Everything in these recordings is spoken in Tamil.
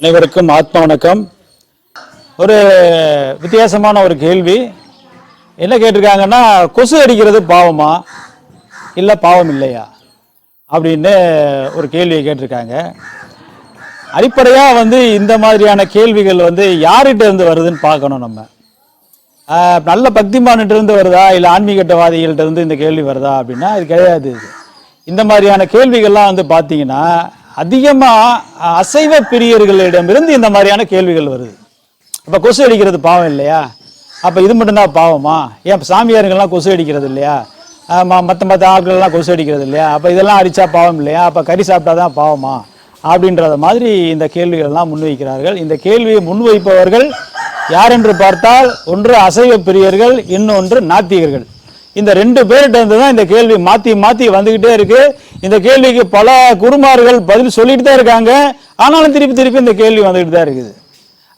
அனைவருக்கும் ஆத்ம வணக்கம். ஒரு வித்தியாசமான ஒரு கேள்வி. என்ன கேட்டிருக்காங்கன்னா கொசு அடிக்கிறது பாவமா? இல்லை பாவம் இல்லையா? அப்படின்னு ஒரு கேள்வியை கேட்டிருக்காங்க. அடிப்படையாக வந்து இந்த மாதிரியான கேள்விகள் வந்து யார்கிட்ட இருந்து வருதுன்னு பார்க்கணும் நம்ம. நல்ல பக்திமான்கிட்டருந்து வருதா? இல்லை ஆன்மீகட்டவாதிகள்கிட்ட இருந்து இந்த கேள்வி வருதா அப்படின்னா அது கிடையாது. இந்த மாதிரியான கேள்விகள்லாம் வந்து பார்த்தீங்கன்னா அதிகமாக அசைவ பிரியர்களிடமிருந்து இந்த மாதிரியான கேள்விகள் வருது. அப்போ கொசு அடிக்கிறது பாவம் இல்லையா? அப்போ இது மட்டும்தான் பாவமா? ஏன் சாமியாருங்கள்லாம் கொசு அடிக்கிறது இல்லையா? மற்ற மற்ற ஆட்கள்லாம் கொசு அடிக்கிறது இல்லையா? அப்போ இதெல்லாம் அடித்தா பாவம் இல்லையா? அப்போ கறி சாப்பிட்டா தான் பாவமா? அப்படின்றத மாதிரி இந்த கேள்விகள்லாம் முன்வைக்கிறார்கள். இந்த கேள்வியை முன்வைப்பவர்கள் யார் என்று பார்த்தால் ஒன்று அசைவ பிரியர்கள் இன்னொன்று நாத்திகர்கள். இந்த ரெண்டு பேர்கிட்ட இருந்து தான் இந்த கேள்வி மாற்றி மாற்றி வந்துக்கிட்டே இருக்கு. இந்த கேள்விக்கு பல குருமார்கள் பதில் சொல்லிட்டு தான் இருக்காங்க. ஆனாலும் திருப்பி திருப்பி இந்த கேள்வி வந்துக்கிட்டு தான் இருக்குது.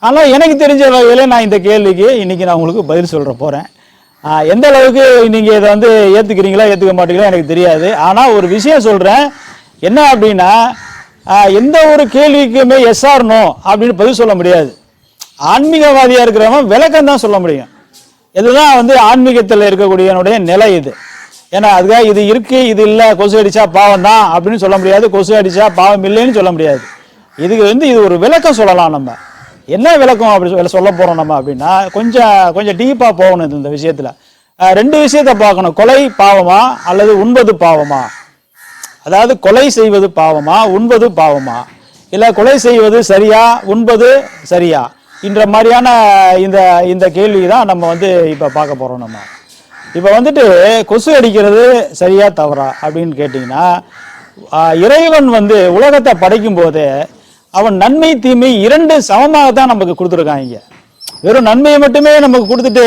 ஆனால் எனக்கு தெரிஞ்ச வகையில் நான் இந்த கேள்விக்கு இன்னைக்கு நான் உங்களுக்கு பதில் சொல்ற போகிறேன் எந்த அளவுக்கு நீங்கள் இதை வந்து ஏற்றுக்கிறீங்களா ஏற்றுக்க மாட்டீங்களா எனக்கு தெரியாது. ஆனால் ஒரு விஷயம் சொல்கிறேன் என்ன அப்படின்னா எந்த ஒரு கேள்விக்குமே எஸ் ஆர் நோ அப்படின்னு பதில் சொல்ல முடியாது. ஆன்மீகவாதியாக இருக்கிறவன் விளக்கம் தான் சொல்ல முடியும். இதுதான் வந்து ஆன்மீகத்தில் இருக்கக்கூடியனுடைய நிலை இது. ஏன்னா அதுக்காக இது இருக்கு இது இல்லை கொசு அடிச்சா பாவம் தான் அப்படின்னு சொல்ல முடியாது. கொசு அடிச்சா பாவம் இல்லைன்னு சொல்ல முடியாது. இதுக்கு வந்து இது ஒரு விளக்கம் சொல்லலாம் நம்ம. என்ன விளக்கம் அப்படி சொல்ல- போகிறோம் போறோம் நம்ம அப்படின்னா கொஞ்சம் கொஞ்சம் டீப்பாக போகணும் இது இந்த விஷயத்துல. ரெண்டு விஷயத்த பார்க்கணும். கொலை பாவமா அல்லது உண்பது பாவமா? அதாவது கொலை செய்வது பாவமா உண்பது பாவமா? இல்லை கொலை செய்வது சரியா உண்பது சரியா? இன்ற மாதிரியான இந்த இந்த கேள்வி தான் நம்ம வந்து இப்போ பார்க்க போகிறோம் நம்ம. இப்போ வந்துட்டு கொசு அடிக்கிறது சரியா தவறா அப்படின்னு கேட்டிங்கன்னா இறைவன் வந்து உலகத்தை படைக்கும் போதே அவன் நன்மை தீமை இரண்டு சமமாக தான் நமக்கு கொடுத்துருக்காங்க வெறும் நன்மையை மட்டுமே நமக்கு கொடுத்துட்டு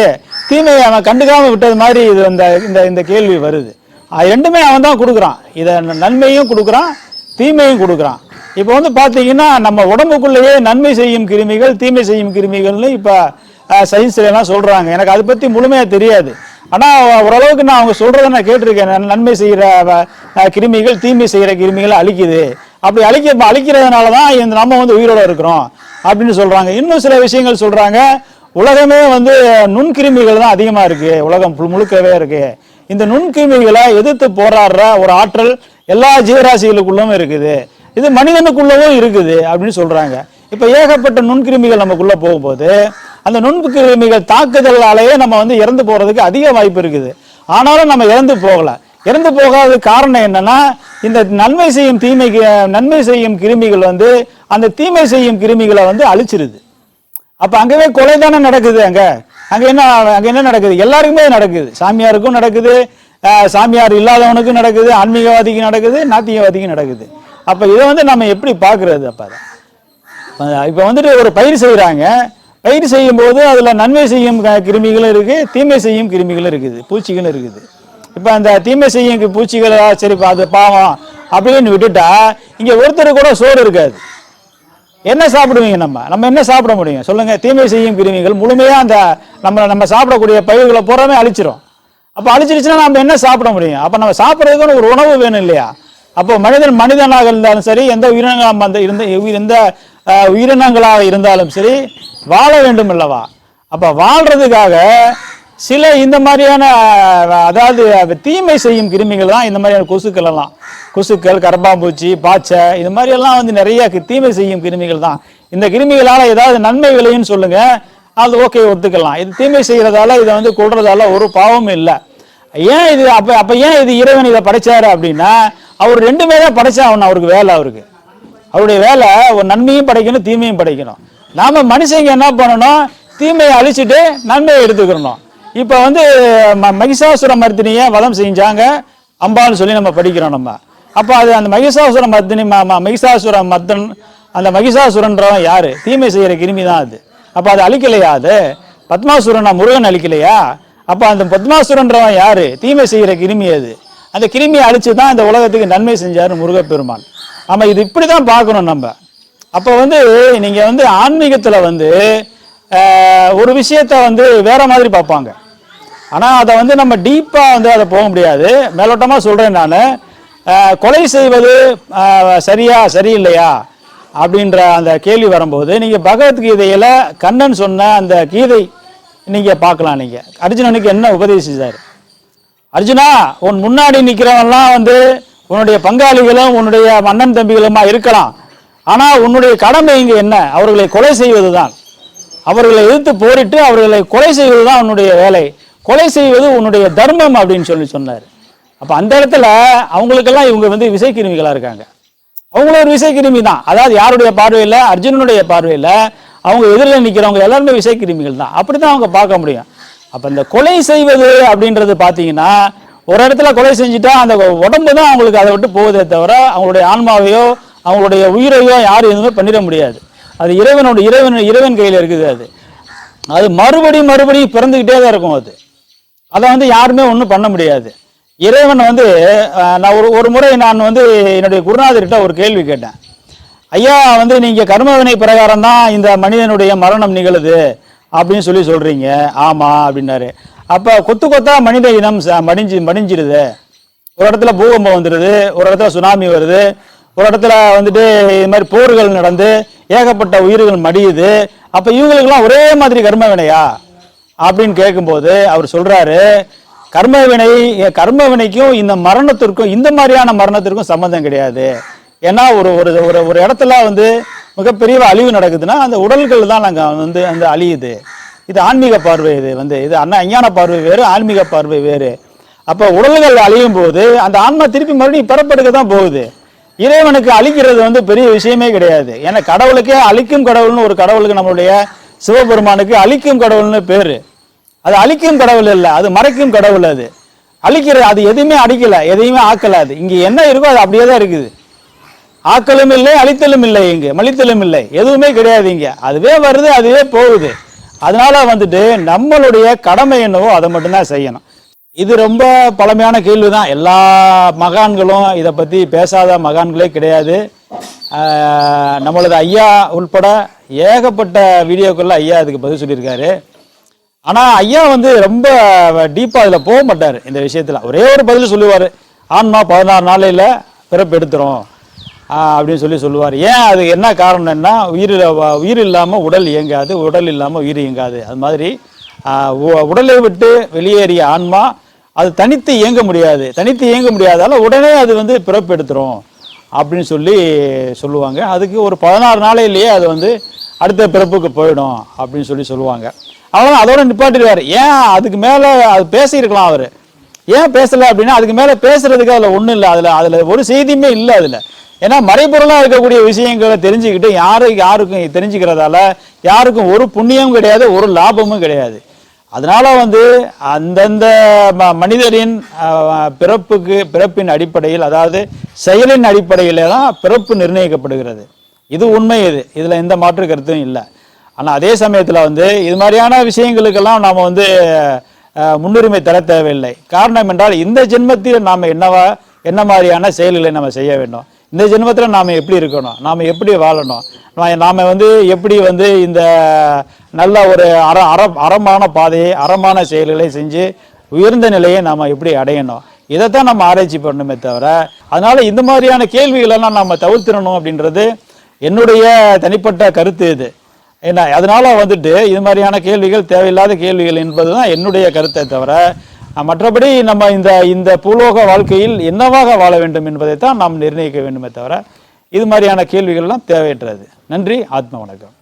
தீமையை அவன் கண்டுக்காமல் விட்டது மாதிரி இது இந்த இந்த இந்த கேள்வி வருது. அது ரெண்டுமே அவன் தான் கொடுக்குறான். இதை நன்மையும் கொடுக்குறான் தீமையும் கொடுக்குறான். இப்போ வந்து பார்த்தீங்கன்னா நம்ம உடம்புக்குள்ளேயே நன்மை செய்யும் கிருமிகள் தீமை செய்யும் கிருமிகள்னு இப்போ சயின்ஸில் எல்லாம் சொல்கிறாங்க எனக்கு அதை பற்றி முழுமையாக தெரியாது. ஆனால் ஓரளவுக்கு நான் அவங்க சொல்கிறத நான் கேட்டிருக்கேன். நன்மை செய்கிற கிருமிகள் தீமை செய்கிற கிருமிகளை அழிக்குது. அப்படி அழிக்க அழிக்கிறதுனால தான் இந்த நம்ம வந்து உயிரோட இருக்கிறோம் அப்படின்னு சொல்கிறாங்க இன்னும் சில விஷயங்கள் சொல்கிறாங்க உலகமே வந்து நுண்கிருமிகள் தான் அதிகமாக இருக்குது உலகம் முழுக்கவே இருக்குது இந்த நுண்கிருமிகளை எதிர்த்து போராடுற ஒரு ஆற்றல் எல்லா ஜீவராசிகளுக்குள்ளும் இருக்குது. இது மனிதனுக்குள்ளவும் இருக்குது அப்படின்னு சொல்றாங்க. இப்போ ஏகப்பட்ட நுண்கிருமிகள் நமக்குள்ள போகும்போது அந்த நுண்கிருமிகள் தாக்குதலாலேயே நம்ம வந்து இறந்து போறதுக்கு அதிக வாய்ப்பு இருக்குது. ஆனாலும் நம்ம இறந்து போகல. இறந்து போகாத காரணம் என்னன்னா இந்த நன்மை செய்யும் தீமைக்கு நன்மை செய்யும் கிருமிகள் வந்து அந்த தீமை செய்யும் கிருமிகளை வந்து அழிச்சிருது. அப்ப அங்கவே கொலை தானே நடக்குது அங்க. அங்க என்ன அங்க என்ன நடக்குது? எல்லாருக்குமே நடக்குது. சாமியாருக்கும் நடக்குது சாமியார் இல்லாதவனுக்கும் நடக்குது ஆன்மீகவாதிக்கும் நடக்குது நாத்தியவாதிக்கும் நடக்குது. அப்போ இதை வந்து நம்ம எப்படி பார்க்குறது? அப்போ அதை. வந்துட்டு ஒரு பயிர் செய்கிறாங்க பயிர் செய்யும் போது நன்மை செய்யும் கிருமிகளும் இருக்குது தீமை செய்யும் கிருமிகளும் இருக்குது பூச்சிகளும் இருக்குது. இப்போ அந்த தீமை செய்யும் கி- பூச்சிகளை சரி பா- அது பாவம் அப்படின்னு விட்டுட்டா இங்கே ஒருத்தர் கூட சோறு இருக்காது. என்ன சாப்பிடுவீங்க நம்ம? நம்ம என்ன சாப்பிட முடியும்? சொல்லுங்கள் தீமை செய்யும் கிருமிகள் முழுமையாக அந்த நம்ம நம்ம சாப்பிடக்கூடிய பயிர்களை பூராமே அழிச்சிரும். அப்போ அழிச்சிருச்சுன்னா நம்ம என்ன சாப்பிட முடியும்? அப்போ நம்ம சாப்பிட்றதுக்கு ஒரு உணவு வேணும் இல்லையா? அப்போ மனிதன் மனிதனாக இருந்தாலும் சரி எந்த உயிரினங்களாக அந்த இருந்த எந்த உயிரினங்களாக இருந்தாலும் சரி வாழ வேண்டும் அல்லவா அப்போ வாழ்றதுக்காக சில இந்த மாதிரியான அதாவது தீமை செய்யும் கிருமிகள் தான் இந்த மாதிரியான கொசுக்கள் எல்லாம் கொசுக்கள் கரப்பாம்பூச்சி பாச்சை இது மாதிரி எல்லாம் வந்து நிறைய தீமை செய்யும் கிருமிகள் தான். இந்த கிருமிகளால் ஏதாவது நன்மை விளையும்னு சொல்லுங்க அது ஓகே ஒத்துக்கலாம். இது தீமை செய்கிறதால இதை வந்து கொள்றதால ஒரு பாவமும் இல்லை. ஏன் இது அப்ப அப்ப ஏன் இது இறைவன் இதை படைச்சாரு அப்படின்னா அவர் ரெண்டுமே தான் படைச்சா அவன் அவருக்கு வேலை அவருக்கு. அவருடைய வேலை ஒரு நன்மையும் படைக்கணும் தீமையும் படைக்கணும். நாம மனுஷங்க என்ன பண்ணணும்? தீமையை அழிச்சிட்டு நன்மையை எடுத்துக்கிறணும் இப்போ வந்து ம- மகிஷாசுர மர்த்தினியை வதம் செஞ்சாங்க அம்பான்னு சொல்லி நம்ம படிக்கிறோம் நம்ம. அப்போ அது அந்த மகிஷாசுர மர்த்தினி ம- மகிஷாசுர மர்தன் அந்த மகிஷாசுரன்றவன் யாரு? தீமை செய்யற கிருமி தான் அது. அப்போ அது அழிக்கலையா அது? பத்மாசுரனா முருகன் அழிக்கலையா? அப்போ அந்த பத்மாசுரன்றவன் யார்? தீமை செய்கிற கிருமி அது. அந்த கிருமியை அழித்து தான் இந்த உலகத்துக்கு நன்மை செஞ்சார் முருகப்பெருமான். ஆமாம் இது இப்படி தான் பார்க்கணும் நம்ம. அப்போ வந்து நீங்கள் வந்து ஆன்மீகத்தில் வந்து ஒரு விஷயத்த வந்து வேற மாதிரி பார்ப்பாங்க. ஆனால் அதை வந்து நம்ம டீப்பாக வந்து அதை போக முடியாது. மேலோட்டமாக சொல்கிறேன் நான். கொலை செய்வது சரியா சரியில்லையா? அப்படின்ற அந்த கேள்வி வரும்போது நீங்கள் பகவத்கீதையில் கண்ணன் சொன்ன அந்த கீதை நீங்கள் பார்க்கலாம் நீங்கள் அர்ஜுனனுக்கு என்ன உபதேசிச்சாரு அர்ஜுனா உன் முன்னாடி நிற்கிறவன்லாம் வந்து உன்னுடைய பங்காளிகளும் உன்னுடைய மன்னன் தம்பிகளுமா இருக்கலாம். ஆனால் உன்னுடைய கடமை இங்கே என்ன? அவர்களை கொலை செய்வது தான் அவர்களை எதிர்த்து போரிட்டு அவர்களை கொலை செய்வது தான் உன்னுடைய வேலை. கொலை செய்வது உன்னுடைய தர்மம் அப்படின்னு சொல்லி சொன்னார். அப்போ அந்த இடத்துல அவங்களுக்கெல்லாம் இவங்க வந்து விசைக்கிருமிகளாக இருக்காங்க. அவங்களும் ஒரு விசைக்கிருமி தான். அதாவது யாருடைய பார்வையில்? அர்ஜுனனுடைய பார்வையில் அவங்க எதிரில் நிற்கிறவங்க எல்லாருமே விசைக்கிருமிகள் தான். அப்படி தான் அவங்க பார்க்க முடியும். அப்போ இந்த கொலை செய்வது அப்படின்றது பார்த்தீங்கன்னா ஒரு இடத்துல கொலை செஞ்சுட்டா அந்த உடம்பு தான் அவங்களுக்கு அதை விட்டு போகுதே தவிர அவங்களுடைய ஆன்மாவையோ அவங்களுடைய உயிரையோ யாரும் எதுவுமே பண்ணிட முடியாது. அது இறைவனோட இறைவன் இறைவன் கையில் இருக்குது அது. அது மறுபடியும் மறுபடியும் பிறந்துக்கிட்டே தான் இருக்கும் அது. அதை வந்து யாருமே ஒன்றும் பண்ண முடியாது. இறைவன் வந்து நான் ஒரு ஒரு முறை நான் வந்து என்னுடைய குருநாதர்கிட்ட ஒரு கேள்வி கேட்டேன். ஐயா வந்து நீங்கள் கர்மவினை பிரகாரம் தான் இந்த மனிதனுடைய மரணம் நிகழுது அப்படின்னு சொல்லி சொல்கிறீங்க ஆமாம் அப்படின்னாரு. அப்போ கொத்து கொத்தா மனித இனம் ச- மடிஞ்சு மடிஞ்சிருது. ஒரு இடத்துல பூகம்பம் வந்துடுது ஒரு இடத்துல சுனாமி வருது ஒரு இடத்துல வந்துட்டு இது மாதிரி போர்கள் நடந்து ஏகப்பட்ட உயிர்கள் மடியுது. அப்போ இவங்களுக்கெல்லாம் ஒரே மாதிரி கர்ம வினையா? அப்படின்னு கேட்கும்போது அவர் சொல்றாரு கர்மவினை கர்மவினைக்கும் இந்த மரணத்திற்கும் இந்த மாதிரியான மரணத்திற்கும் சம்மந்தம் கிடையாது. ஏன்னா ஒரு ஒரு ஒரு ஒரு இடத்துல வந்து மிகப்பெரிய அழிவு நடக்குதுன்னா அந்த உடல்கள் தான் நாங்கள் வந்து அந்த அழியுது. இது ஆன்மீக பார்வை இது வந்து இது அண்ணா அஞ்ஞான பார்வை வேறு ஆன்மீக பார்வை வேறு. அப்போ உடல்கள் அழியும் போது அந்த ஆன்மா திருப்பி மறுபடியும் பிறப்படுக்க தான் போகுது. இறைவனுக்கு அழிக்கிறது வந்து பெரிய விஷயமே கிடையாது. ஏன்னா கடவுளுக்கே அழிக்கும் கடவுள்னு ஒரு கடவுளுக்கு நம்மளுடைய சிவபெருமானுக்கு அழிக்கும் கடவுள்னு பேர். அது அழிக்கும் கடவுள் இல்லை அது மறைக்கும் கடவுள் அது. அழிக்கிற அது எதுவுமே அடிக்கலை எதையுமே ஆக்கலாது அது. என்ன இருக்கோ அது அப்படியே தான் இருக்குது. ஆக்கலும் இல்லை அழித்தலும் இல்லை இங்க. மலித்தலும் இல்லை. எதுவுமே கிடையாது இங்க. அதுவே வருது அதுவே போகுது. அதனால வந்துட்டு நம்மளுடைய கடமை என்னவோ அதை மட்டும்தான் செய்யணும். இது ரொம்ப பழமையான கேள்வி தான் எல்லா மகான்களும் இதை பற்றி பேசாத மகான்களே கிடையாது. நம்மளது ஐயா உள்பட ஏகப்பட்ட வீடியோக்களில் ஐயா அதுக்கு பதில் சொல்லியிருக்காரு. ஆனால் ஐயா வந்து ரொம்ப டீப்பாக அதில் போக மாட்டார் இந்த விஷயத்தில். ஒரே ஒரு பதில் சொல்லுவார். ஆன்மா பதினாறு நாளையில் பிறப்பு எடுத்துரும். அப்படின்னு சொல்லி சொல்லுவார். ஏன் அது என்ன காரணம்னா உயிர் உயிர் இல்லாமல் உடல் இயங்காது உடல் இல்லாமல் உயிர் இயங்காது. அது மாதிரி உ- உடலை விட்டு வெளியேறிய ஆன்மா அது தனித்து இயங்க முடியாது. தனித்து இயங்க முடியாதால உடனே அது வந்து பிறப்பு எடுத்துரும் அப்படின்னு சொல்லி சொல்லுவாங்க. அதுக்கு ஒரு பதினாறு நாளையிலேயே அது வந்து அடுத்த பிறப்புக்கு போயிடும் அப்படின்னு சொல்லி சொல்லுவாங்க. அவ்வளோ அதோட நிப்பாட்டிடுவார். ஏன் அதுக்கு மேலே அது பேசியிருக்கலாம் அவர். ஏன் பேசலை அப்படின்னா அதுக்கு மேலே பேசுறதுக்கு அதில் ஒன்றும் இல்லை. அதில் அதில் ஒரு செய்தியுமே இல்லை அதில். ஏன்னா மறைபொருளாக இருக்கக்கூடிய விஷயங்களை தெரிஞ்சுக்கிட்டு யாருக்கு யாருக்கும் தெரிஞ்சுக்கிறதால யாருக்கும் ஒரு புண்ணியமும் கிடையாது ஒரு லாபமும் கிடையாது. அதனால் வந்து அந்தந்த ம- மனிதரின் பிறப்புக்கு பிறப்பின் அடிப்படையில் அதாவது செயலின் அடிப்படையில் தான் பிறப்பு நிர்ணயிக்கப்படுகிறது. இது உண்மை இது. இதில் எந்த மாற்று கருத்தும் இல்லை. ஆனால் அதே சமயத்தில் வந்து இது மாதிரியான விஷயங்களுக்கெல்லாம் நாம் வந்து முன்னுரிமை தர தேவையில்லை. காரணம் என்றால் இந்த ஜென்மத்தில் நாம் என்னவா என்ன மாதிரியான செயல்களை நம்ம செய்ய வேண்டும்? இந்த ஜென்மத்தில் நாம் எப்படி இருக்கணும்? நாம் எப்படி வாழணும்? நாம் நாம வந்து எப்படி வந்து இந்த நல்ல ஒரு அற அற அறமான பாதையை அறமான செயல்களை செஞ்சு உயர்ந்த நிலையை நாம் எப்படி அடையணும்? இதைத்தான் நம்ம ஆராய்ச்சி பண்ணணுமே தவிர அதனால் இந்த மாதிரியான கேள்விகளெல்லாம் நம்ம தவிர்த்திடணும் அப்படின்றது என்னுடைய தனிப்பட்ட கருத்து இது. என்ன அதனால் வந்துட்டு இது மாதிரியான கேள்விகள் தேவையில்லாத கேள்விகள் என்பது தான் என்னுடைய கருத்தை தவிர மற்றபடி நம்ம இந்த இந்த பூலோக வாழ்க்கையில் என்னவாக வாழ வேண்டும் என்பதைத்தான் நாம் நிர்ணயிக்க வேண்டுமே தவிர இது மாதிரியான கேள்விகள்லாம் தேவையற்றது. நன்றி ஆத்ம வணக்கம்.